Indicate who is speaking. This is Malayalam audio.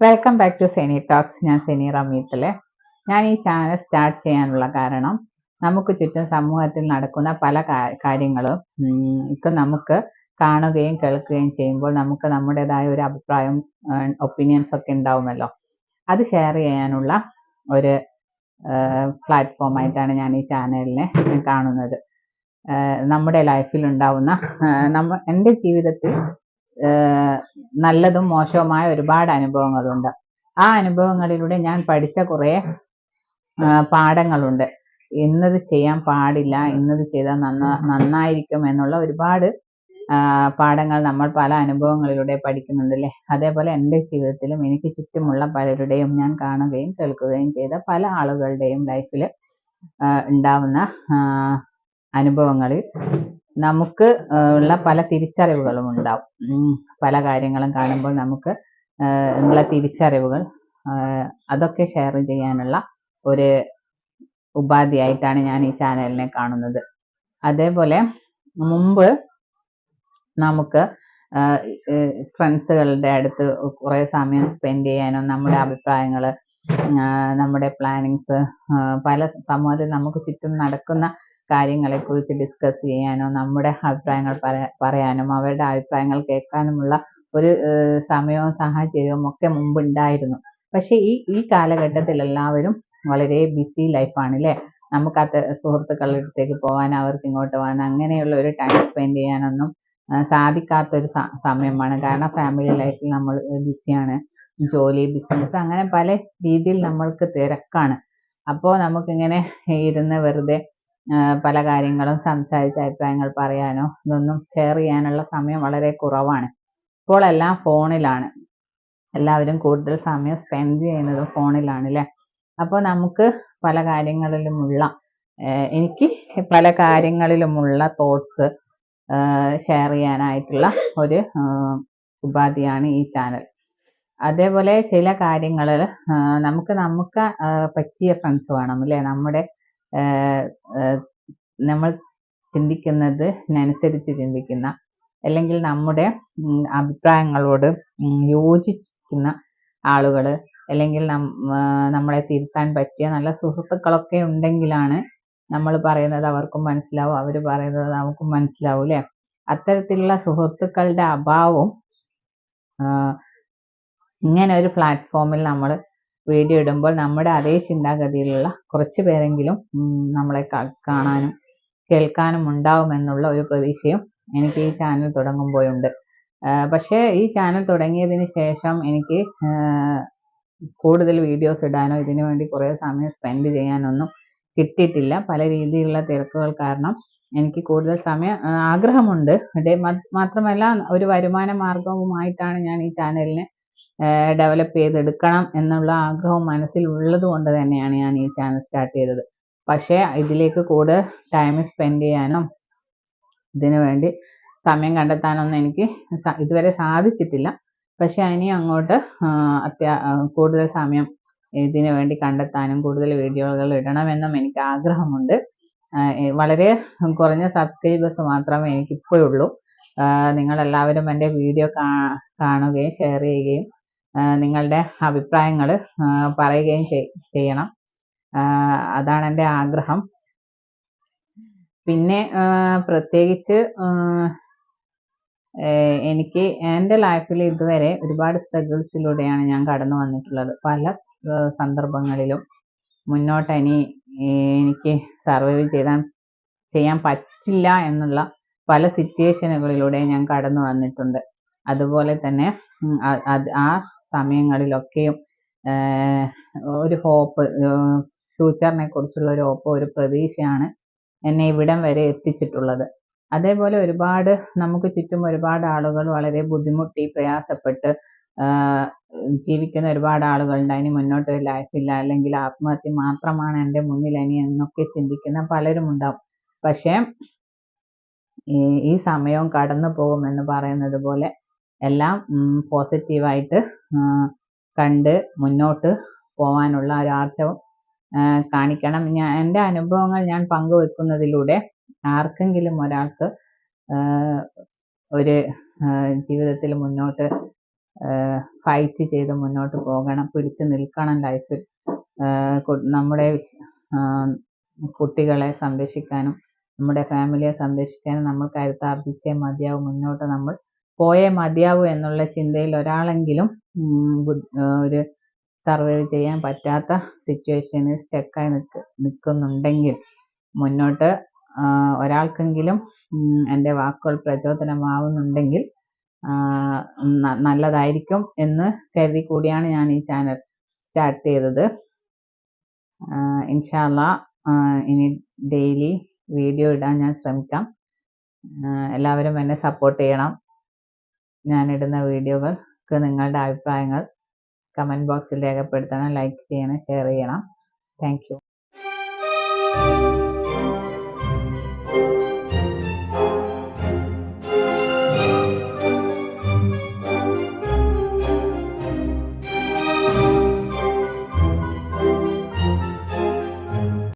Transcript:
Speaker 1: Welcome back to Seni talks ഞാൻ സെനി റമീത്തിലെ ഞാൻ ഈ ചാനൽ സ്റ്റാർട്ട് ചെയ്യാനുള്ള കാരണം നമുക്ക് ചുറ്റും സമൂഹത്തിൽ നടക്കുന്ന പല കാര്യങ്ങളും ഇപ്പം നമുക്ക് കാണുകയും കേൾക്കുകയും ചെയ്യുമ്പോൾ നമുക്ക് നമ്മുടേതായ ഒരു അഭിപ്രായം ഒപ്പീനിയൻസ് ഒക്കെ ഉണ്ടാവുമല്ലോ. അത് ഷെയർ ചെയ്യാനുള്ള ഒരു പ്ലാറ്റ്ഫോമായിട്ടാണ് ഞാൻ ഈ ചാനലിനെ കാണുന്നത്. നമ്മുടെ ലൈഫിൽ ഉണ്ടാവുന്ന നമ്മ എന്റെ ജീവിതത്തിൽ നല്ലതും മോശവുമായ ഒരുപാട് അനുഭവങ്ങളുണ്ട്. ആ അനുഭവങ്ങളിലൂടെ ഞാൻ പഠിച്ച കുറേ പാഠങ്ങളുണ്ട്. ഇന്നത് ചെയ്യാൻ പാടില്ല ഇന്നത് ചെയ്താൽ നന്ന നന്നായിരിക്കും എന്നുള്ള ഒരുപാട് പാഠങ്ങൾ നമ്മൾ പല അനുഭവങ്ങളിലൂടെ പഠിക്കുന്നുണ്ടല്ലേ? അതേപോലെ എന്റെ ജീവിതത്തിലും എനിക്ക് ചുറ്റുമുള്ള പലരുടെയും ഞാൻ കാണുകയും കേൾക്കുകയും ചെയ്ത പല ആളുകളുടെയും ലൈഫിൽ ഉണ്ടാവുന്ന അനുഭവങ്ങളിൽ നമുക്ക് ഉള്ള പല തിരിച്ചറിവുകളും ഉണ്ടാവും. പല കാര്യങ്ങളും കാണുമ്പോൾ നമുക്ക് ഉള്ള തിരിച്ചറിവുകൾ അതൊക്കെ ഷെയർ ചെയ്യാനുള്ള ഒരു ഉപാധിയായിട്ടാണ് ഞാൻ ഈ ചാനലിനെ കാണുന്നത്. അതേപോലെ മുമ്പ് നമുക്ക് ഫ്രണ്ട്സുകളുടെ അടുത്ത് കുറേ സമയം സ്പെൻഡ് ചെയ്യാനോ നമ്മുടെ അഭിപ്രായങ്ങൾ നമ്മുടെ പ്ലാനിങ്സ് പല സമൂഹത്തിൽ നമുക്ക് ചുറ്റും നടക്കുന്ന കാര്യങ്ങളെക്കുറിച്ച് ഡിസ്കസ് ചെയ്യാനോ നമ്മുടെ അഭിപ്രായങ്ങൾ പറയാ- പറയാനും അവരുടെ അഭിപ്രായങ്ങൾ കേൾക്കാനുമുള്ള ഒരു സമയവും സാഹചര്യവും ഒക്കെ മുമ്പുണ്ടായിരുന്നു. പക്ഷേ ഈ ഈ കാലഘട്ടത്തിൽ എല്ലാവരും വളരെ ബിസി ലൈഫാണ് അല്ലേ നമുക്ക് അത് സുഹൃത്തുക്കളുടെ അടുത്തേക്ക് പോകാൻ അവർക്ക് ഇങ്ങോട്ട് പോകാൻ അങ്ങനെയുള്ള ഒരു ടൈം സ്പെൻഡ് ചെയ്യാനൊന്നും സാധിക്കാത്ത സാധിക്കാത്തൊരു സമയമാണ്. കാരണം ഫാമിലി ലൈഫിൽ നമ്മൾ ബിസിയാണ് ജോലി ബിസിനസ് അങ്ങനെ പല രീതിയിൽ നമ്മൾക്ക് തിരക്കാണ്. അപ്പോൾ നമുക്കിങ്ങനെ ഇരുന്ന് വെറുതെ പല കാര്യങ്ങളും സംസാരിച്ച് അഭിപ്രായങ്ങൾ പറയാനോ ഇതൊന്നും ഷെയർ ചെയ്യാനുള്ള സമയം വളരെ കുറവാണ്. ഇപ്പോൾ എല്ലാം ഫോണിലാണ്. എല്ലാവരും കൂടുതൽ സമയം സ്പെൻഡ് ചെയ്യുന്നത് ഫോണിലാണ് അല്ലേ അപ്പോൾ നമുക്ക് പല കാര്യങ്ങളിലുമുള്ള എനിക്ക് പല കാര്യങ്ങളിലുമുള്ള തോട്ട്സ് ഷെയർ ചെയ്യാനായിട്ടുള്ള ഒരു ഉപാധിയാണ് ഈ ചാനൽ അതേപോലെ ചില കാര്യങ്ങളിൽ നമുക്ക് നമുക്ക് പറ്റിയ ഫ്രണ്ട്സ് വേണം അല്ലേ നമ്മുടെ നമ്മൾ ചിന്തിക്കുന്നത് ചിന്തിക്കുന്നതിനനുസരിച്ച് ചിന്തിക്കുന്ന അല്ലെങ്കിൽ നമ്മുടെ അഭിപ്രായങ്ങളോട് യോജിക്കുന്ന ആളുകൾ അല്ലെങ്കിൽ നമ്മളെ തിരുത്താൻ പറ്റിയ നല്ല സുഹൃത്തുക്കളൊക്കെ ഉണ്ടെങ്കിലാണ് നമ്മൾ പറയുന്നത് അവർക്കും മനസ്സിലാവും അവർ പറയുന്നത് നമുക്കും മനസ്സിലാവും അല്ലേ? അത്തരത്തിലുള്ള സുഹൃത്തുക്കളുടെ അഭാവം ഇങ്ങനെ ഒരു പ്ലാറ്റ്ഫോമിൽ നമ്മൾ വീഡിയോ ഇടുമ്പോൾ നമ്മുടെ അതേ ചിന്താഗതിയിലുള്ള കുറച്ച് പേരെങ്കിലും നമ്മളെ കാണാനും കേൾക്കാനും ഉണ്ടാവുമെന്നുള്ള ഒരു പ്രതീക്ഷയും എനിക്ക് ഈ ചാനൽ തുടങ്ങുമ്പോഴുണ്ട്. പക്ഷേ ഈ ചാനൽ തുടങ്ങിയതിന് ശേഷം എനിക്ക് കൂടുതൽ വീഡിയോസ് ഇടാനോ ഇതിനു വേണ്ടി കുറേ സമയം സ്പെൻഡ് ചെയ്യാനൊന്നും കിട്ടിയിട്ടില്ല. പല രീതിയിലുള്ള തിരക്കുകൾ കാരണം എനിക്ക് കൂടുതൽ സമയം ആഗ്രഹമുണ്ട്. മാത്രമല്ല ഒരു വരുമാന മാർഗവുമായിട്ടാണ് ഞാൻ ഈ ചാനലിനെ ഡെവലപ്പ് ചെയ്തെടുക്കണം എന്നുള്ള ആഗ്രഹവും മനസ്സിൽ ഉള്ളത് കൊണ്ട് തന്നെയാണ് ഞാൻ ഈ ചാനൽ സ്റ്റാർട്ട് ചെയ്തത്. പക്ഷേ ഇതിലേക്ക് കൂടുതൽ ടൈം സ്പെൻഡ് ചെയ്യാനും ഇതിനു വേണ്ടി സമയം കണ്ടെത്താനൊന്നും എനിക്ക് ഇതുവരെ സാധിച്ചിട്ടില്ല. പക്ഷെ ഇനി അങ്ങോട്ട് അത്യാ കൂടുതൽ സമയം ഇതിനു വേണ്ടി കണ്ടെത്താനും കൂടുതൽ വീഡിയോകൾ ഇടണമെന്നും എനിക്ക് ആഗ്രഹമുണ്ട്. വളരെ കുറഞ്ഞ സബ്സ്ക്രൈബേഴ്സ് മാത്രമേ എനിക്ക് നിങ്ങളെല്ലാവരും എന്റെ വീഡിയോ കാണുകയും ഷെയർ ചെയ്യുകയും നിങ്ങളുടെ അഭിപ്രായങ്ങൾ പറയുകയും ചെയ്- ചെയ്യണം. അതാണ് എന്റെ ആഗ്രഹം. പിന്നെ പ്രത്യേകിച്ച് എനിക്ക് എന്റെ ലൈഫിൽ ഇതുവരെ ഒരുപാട് സ്ട്രഗിൾസിലൂടെയാണ് ഞാൻ കടന്നു വന്നിട്ടുള്ളത്. പല സന്ദർഭങ്ങളിലും മുന്നോട്ട് ഇനി എനിക്ക് സർവൈവ് ചെയ്താൻ ചെയ്യാൻ പറ്റില്ല എന്നുള്ള പല സിറ്റുവേഷനുകളിലൂടെ ഞാൻ കടന്നു വന്നിട്ടുണ്ട്. അതുപോലെ തന്നെ ആ സമയങ്ങളിലൊക്കെയും ഒരു ഹോപ്പ് ഫ്യൂച്ചറിനെ കുറിച്ചുള്ള ഒരു ഹോപ്പ് ഒരു പ്രതീക്ഷയാണ് എന്നെ ഇവിടം വരെ എത്തിച്ചിട്ടുള്ളത്. അതേപോലെ ഒരുപാട് നമുക്ക് ചുറ്റും ഒരുപാട് ആളുകൾ വളരെ ബുദ്ധിമുട്ടി പ്രയാസപ്പെട്ട് ജീവിക്കുന്ന ഒരുപാട് ആളുകളുണ്ട്. അതിന് മുന്നോട്ട് ഒരു ലൈഫില്ല. അല്ലെങ്കിൽ ആത്മഹത്യ മാത്രമാണ് എന്റെ മുന്നിൽ ഇനി എന്നൊക്കെ ചിന്തിക്കുന്ന പലരും ഉണ്ടാവും. പക്ഷേ ഈ സമയവും കടന്നു പോകുമെന്ന് പറയുന്നത് പോലെ എല്ലാം പോസിറ്റീവായിട്ട് കണ്ട് മുന്നോട്ട് പോവാനുള്ള ഒരു ആർജവം കാണിക്കണം. ഞാൻ എന്റെ അനുഭവങ്ങൾ ഞാൻ പങ്കുവെക്കുന്നതിലൂടെ ആർക്കെങ്കിലും ഒരാൾക്ക് ഒരു ജീവിതത്തിൽ മുന്നോട്ട് ഫൈറ്റ് ചെയ്ത് മുന്നോട്ട് പോകണം പിടിച്ചു നിൽക്കണം ലൈഫിൽ നമ്മുടെ കുട്ടികളെ സംരക്ഷിക്കാനും നമ്മുടെ ഫാമിലിയെ സംരക്ഷിക്കാനും നമ്മൾ കരുത്താർജിച്ചേ മതിയാവും. മുന്നോട്ട് നമ്മൾ പോയേ മതിയാവൂ എന്നുള്ള ചിന്തയിൽ ഒരാളെങ്കിലും ഒരു സർവൈവ് ചെയ്യാൻ പറ്റാത്ത സിറ്റുവേഷനിൽ സ്റ്റക്കായി നിൽക്ക് നിൽക്കുന്നുണ്ടെങ്കിൽ മുന്നോട്ട് ഒരാൾക്കെങ്കിലും എന്റെ വാക്കുകൾ പ്രചോദനമാവുന്നുണ്ടെങ്കിൽ നല്ലതായിരിക്കും എന്ന് കരുതി കൂടിയാണ് ഞാൻ ഈ ചാനൽ സ്റ്റാർട്ട് ചെയ്തത്. ഇൻഷാല്ല ഇനി ഡെയിലി വീഡിയോ ഇടാൻ ഞാൻ ശ്രമിക്കാം. എല്ലാവരും എന്നെ സപ്പോർട്ട് ചെയ്യണം. ഞാനിടുന്ന വീഡിയോകൾക്ക് നിങ്ങളുടെ അഭിപ്രായങ്ങൾ കമന്റ് ബോക്സിൽ രേഖപ്പെടുത്തണം ലൈക്ക് ചെയ്യണം ഷെയർ ചെയ്യണം. താങ്ക്